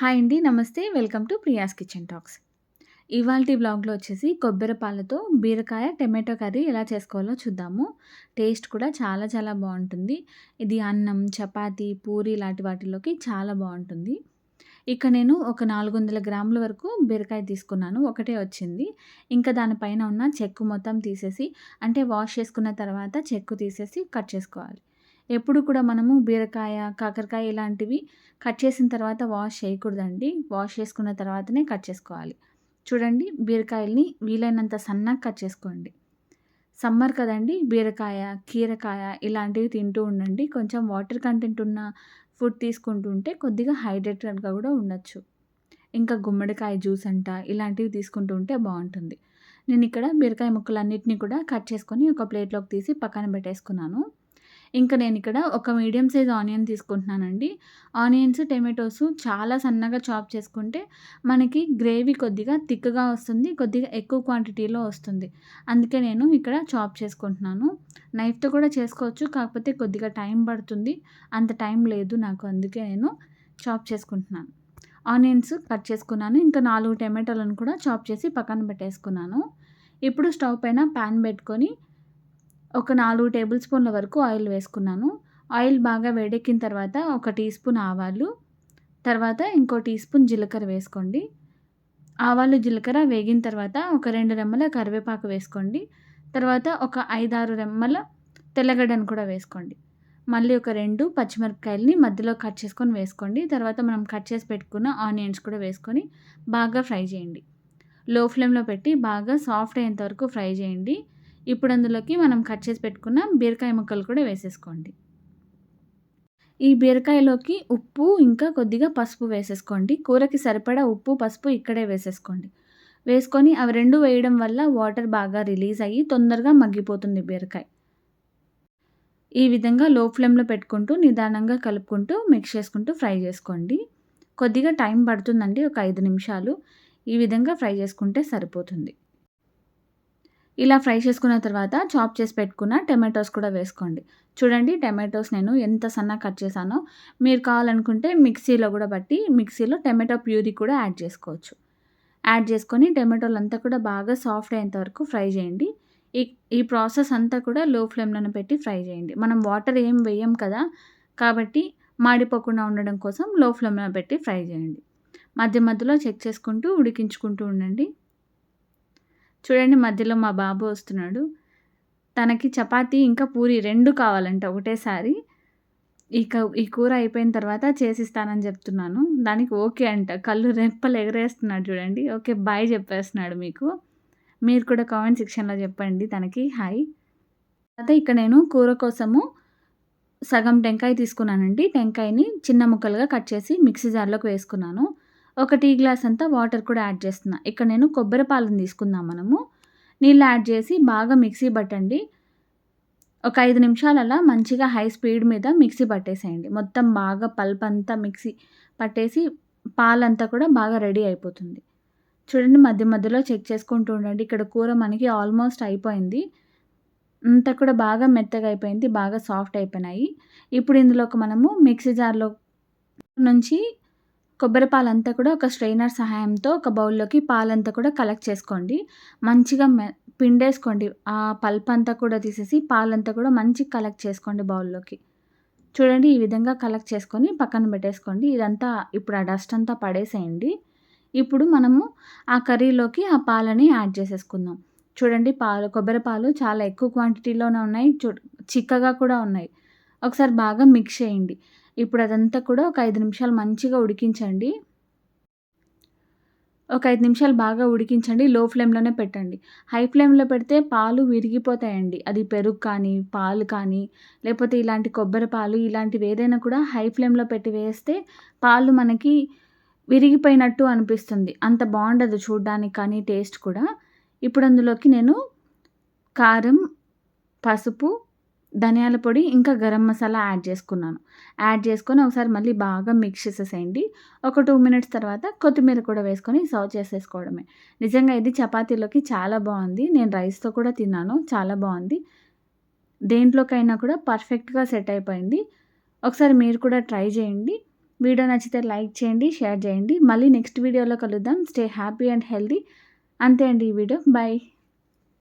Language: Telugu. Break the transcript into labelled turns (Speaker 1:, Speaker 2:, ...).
Speaker 1: హాయ్ అండి. నమస్తే. Welcome to Priya's kitchen talks. ఇవాల్టి బ్లాగ్లో వచ్చేసి కొబ్బరి పాలతో బీరకాయ, టమాటో కర్రీ ఎలా చేసుకోవాలో చూద్దాము. టేస్ట్ కూడా చాలా చాలా బాగుంటుంది ఇది అన్నం, చపాతీ, పూరి లాంటి వాటిలోకి చాలా బాగుంటుంది ఇక్కడ నేను ఒక 400 గ్రాముల వరకు బీరకాయ తీసుకున్నాను. ఒకటే వచ్చింది. ఇంకా దానిపైన ఉన్న చెక్కు మొత్తం తీసేసి అంటే వాష్ చేసుకున్న తర్వాత చెక్కు తీసేసి కట్ చేసుకోవాలి. ఎప్పుడు కూడా మనము బీరకాయ, కాకరకాయ ఇలాంటివి కట్ చేసిన తర్వాత వాష్ చేయకూడదండి. వాష్ చేసుకున్న తర్వాతనే కట్ చేసుకోవాలి. చూడండి బీరకాయల్ని వీలైనంత సన్నగా కట్ చేసుకోండి. సమ్మర్ కదండి బీరకాయ, కీరకాయ ఇలాంటివి తింటూ ఉండండి. కొంచెం వాటర్ కంటెంట్ ఉన్న ఫుడ్ తీసుకుంటూ ఉంటే కొద్దిగా హైడ్రేటెడ్‌గా కూడా ఉండొచ్చు. ఇంకా గుమ్మడికాయ జ్యూస్ అంట ఇలాంటివి తీసుకుంటూ ఉంటే బాగుంటుంది నేను ఇక్కడ బీరకాయ ముక్కలన్నిటిని కూడా కట్ చేసుకొని ఒక ప్లేట్‌లోకి తీసి పక్కన పెట్టేసుకున్నాను. ఇంకా నేను ఇక్కడ ఒక మీడియం సైజ్ ఆనియన్ తీసుకుంటున్నానండి. ఆనియన్స్, టమాటోస్ చాలా సన్నగా చాప్ చేసుకుంటే మనకి గ్రేవీ కొద్దిగా థిక్‌గా వస్తుంది. కొద్దిగా ఎక్కువ క్వాంటిటీలో వస్తుంది. అందుకే నేను ఇక్కడ చాప్ చేసుకుంటున్నాను. నైఫ్‌తో కూడా చేసుకోవచ్చు. కాకపోతే కొద్దిగా టైం పడుతుంది. అంత టైం లేదు నాకు. అందుకే నేను చాప్ చేసుకుంటున్నాను. ఆనియన్స్ కట్ చేసుకున్నాను. ఇంకా నాలుగు టమాటాలను కూడా చాప్ చేసి పక్కన పెట్టేసుకున్నాను. ఇప్పుడు స్టవ్ పైన పాన్ పెట్టుకొని ఒక నాలుగు టేబుల్ స్పూన్ల వరకు ఆయిల్ వేసుకున్నాను. ఆయిల్ బాగా వేడెక్కిన తర్వాత ఒక టీ స్పూన్ ఆవాలు, తర్వాత ఇంకో టీ స్పూన్ జీలకర్ర వేసుకోండి. ఆవాలు, జీలకర్ర వేగిన తర్వాత ఒక రెండు రెమ్మల కరివేపాకు వేసుకోండి. తర్వాత ఒక 5, 6 రెమ్మల తెల్లగడ్డను కూడా వేసుకోండి. మళ్ళీ ఒక రెండు పచ్చిమిరపకాయలని మధ్యలో కట్ చేసుకొని వేసుకోండి. తర్వాత మనం కట్ చేసి పెట్టుకున్న ఆనియన్స్ కూడా వేసుకొని బాగా ఫ్రై చేయండి. లో ఫ్లేమ్‌లో పెట్టి బాగా సాఫ్ట్ అయ్యేంత వరకు ఫ్రై చేయండి. ఇప్పుడు అందులోకి మనం కట్ చేసి పెట్టుకున్న బీరకాయ ముక్కలు కూడా వేసేసుకోండి. ఈ బీరకాయలోకి ఉప్పు ఇంకా కొద్దిగా పసుపు వేసేసుకోండి. కూరకి సరిపడా ఉప్పు, పసుపు ఇక్కడే వేసేసుకోండి. వేసుకొని అవి రెండు వేయడం వల్ల వాటర్ బాగా రిలీజ్ అయ్యి తొందరగా మగ్గిపోతుంది బీరకాయ. ఈ విధంగా లో ఫ్లేమ్‌లో పెట్టుకుంటూ నిదానంగా కలుపుకుంటూ మిక్స్ చేసుకుంటూ ఫ్రై చేసుకోండి. కొద్దిగా టైం పడుతుందండి. ఒక ఐదు నిమిషాలు. ఈ విధంగా ఫ్రై చేసుకుంటే సరిపోతుంది. ఇలా ఫ్రై చేసుకున్న తర్వాత చాప్ చేసి పెట్టుకున్న టమాటోస్ కూడా వేసుకోండి. చూడండి టమాటోస్ నేను ఎంత సన్నగా కట్ చేశానో. మీరు కావాలనుకుంటే మిక్సీలో కూడా బట్టి మిక్సీలో టమాటో ప్యూరీ కూడా యాడ్ చేసుకోవచ్చు. యాడ్ చేసుకొని టమాటోలంతా కూడా బాగా సాఫ్ట్ అయ్యేంత వరకు ఫ్రై చేయండి. ఈ ఈ ప్రాసెస్ అంతా కూడా లో ఫ్లేమ్‌లోనే పెట్టి ఫ్రై చేయండి. మనం వాటర్ ఏం వేయం కదా! కాబట్టి మాడిపోకుండా ఉండడం కోసం లో ఫ్లేమ్‌లో పెట్టి ఫ్రై చేయండి. మధ్య మధ్యలో చెక్ చేసుకుంటూ ఉడికించుకుంటూ ఉండండి. చూడండి మధ్యలో మా బాబు వస్తున్నాడు. తనకి చపాతీ ఇంకా పూరి రెండు కావాలంట ఒకటేసారి. ఇక ఈ కూర అయిపోయిన తర్వాత చేసిస్తానని చెప్తున్నాను. దానికి ఓకే అంట. కళ్ళు రెప్పలు ఎగరేస్తున్నాడు చూడండి. ఓకే బాయ్ చెప్పేస్తున్నాడు మీకు. మీరు కూడా కామెంట్ సెక్షన్‌లో చెప్పండి తనకి హాయ్. తర్వాత ఇక్కడ నేను కూర కోసము సగం టెంకాయ తీసుకున్నానండి. టెంకాయని చిన్న ముక్కలుగా కట్ చేసి మిక్సీ జార్‌లోకి వేసుకున్నాను. ఒక టీ గ్లాస్ అంతా వాటర్ కూడా యాడ్ చేస్తున్నా. ఇక్కడ నేను కొబ్బరి పాలను తీసుకుందాం మనము. నీళ్ళు యాడ్ చేసి బాగా మిక్సీ పట్టండి. ఒక ఐదు నిమిషాలు అలా మంచిగా హై స్పీడ్ మీద మిక్సీ పట్టేసేయండి. మొత్తం బాగా పల్ప్ అంతా మిక్సీ పట్టేసి పాలంతా కూడా బాగా రెడీ అయిపోతుంది. చూడండి మధ్య మధ్యలో చెక్ చేసుకుంటూ ఉండండి. ఇక్కడ కూర మనకి ఆల్మోస్ట్ అయిపోయింది. అంతా కూడా బాగా మెత్తగా అయిపోయింది. బాగా సాఫ్ట్ అయిపోయినాయి. ఇప్పుడు ఇందులోకి మనము మిక్సీ జార్‌లో నుంచి కొబ్బరి పాలంతా కూడా ఒక స్ట్రెయినర్ సహాయంతో ఒక బౌల్‌లోకి పాలంతా కూడా కలెక్ట్ చేసుకోండి. మంచిగా మె పిండేసుకోండి. ఆ పల్ప్ అంతా కూడా తీసేసి పాలంతా కూడా మంచిగా కలెక్ట్ చేసుకోండి బౌల్‌లోకి. చూడండి ఈ విధంగా కలెక్ట్ చేసుకొని పక్కన పెట్టేసుకోండి. ఇదంతా ఇప్పుడు ఆ డస్ట్ అంతా పడేసేయండి. ఇప్పుడు మనము ఆ కర్రీలోకి ఆ పాలని యాడ్ చేసేసుకుందాం. చూడండి పాలు కొబ్బరి పాలు చాలా ఎక్కువ క్వాంటిటీలోనే ఉన్నాయి. చు చిక్కగా కూడా ఉన్నాయి. ఒకసారి బాగా మిక్స్ చేయండి. ఇప్పుడు అదంతా కూడా ఒక ఐదు నిమిషాలు మంచిగా ఉడికించండి. ఒక ఐదు నిమిషాలు బాగా ఉడికించండి. లో ఫ్లేమ్‌లోనే పెట్టండి. హై ఫ్లేమ్‌లో పెడితే పాలు విరిగిపోతాయండి. అది పెరుగు కానీ, పాలు కానీ, లేకపోతే ఇలాంటి కొబ్బరి పాలు ఇలాంటివి ఏదైనా కూడా హై ఫ్లేమ్‌లో పెట్టి వేస్తే పాలు మనకి విరిగిపోయినట్టు అనిపిస్తుంది. అంత బాగుండదు చూడడానికి కానీ, టేస్ట్ కూడా. ఇప్పుడు అందులోకి నేను కారం, పసుపు, ధనియాల పొడి ఇంకా గరం మసాలా యాడ్ చేసుకున్నాను. యాడ్ చేసుకొని ఒకసారి మళ్ళీ బాగా మిక్స్ చేసేసేయండి. ఒక టూ మినిట్స్ తర్వాత కొత్తిమీర కూడా వేసుకొని సర్వ్ చేసేసుకోవడమే. నిజంగా ఇది చపాతీలోకి చాలా బాగుంది నేను రైస్‌తో కూడా తిన్నాను. చాలా బాగుంది దేంట్లోకైనా కూడా పర్ఫెక్ట్‌గా సెట్ అయిపోయింది. ఒకసారి మీరు కూడా ట్రై చేయండి. వీడియో నచ్చితే లైక్ చేయండి షేర్ చేయండి మళ్ళీ నెక్స్ట్ వీడియోలో కలుద్దాం స్టే హ్యాపీ అండ్ హెల్దీ అంతే అండి ఈ వీడియో బాయ్